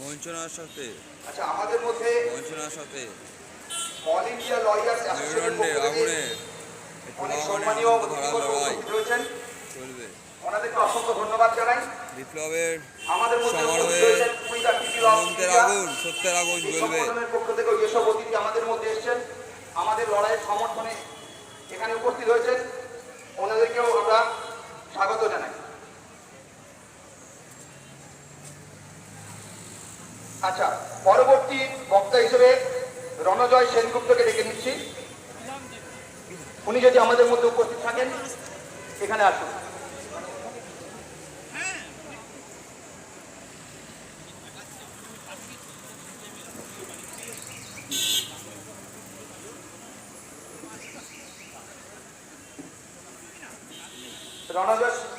বঞ্চনার সাথে। আচ্ছা আমাদের মধ্যে বঞ্চনার সাথে। অল ইন্ডিয়া লয়ার্স মেরুদণ্ডে আগুনে অনেক সম্মানীয় রয়েছেন। চলবে। ওনাদেরকে অসংখ্য ধন্যবাদ জানাই। বিপ্লবের আমাদের মধ্যে উপস্থিত সমারোহে রয়েছেন কুমিল্লা টিভি অফ অনন্তের ইন্ডিয়া। আগুন সত্যের আগুন জ্বলবে। পক্ষ থেকে যেসব অতিথি আমাদের মধ্যে এসেছেন। আমাদের লড়াইয়ের সমর্থনে এখানে উপস্থিত হয়েছেন আচ্ছা পরবর্তী বক্তা হিসেবে রণজয় সেনগুপ্তকে ডেকে নিচ্ছি। উনি যদি আমাদের মধ্যে উপস্থিত থাকেন, এখানে আসুন। রণজয়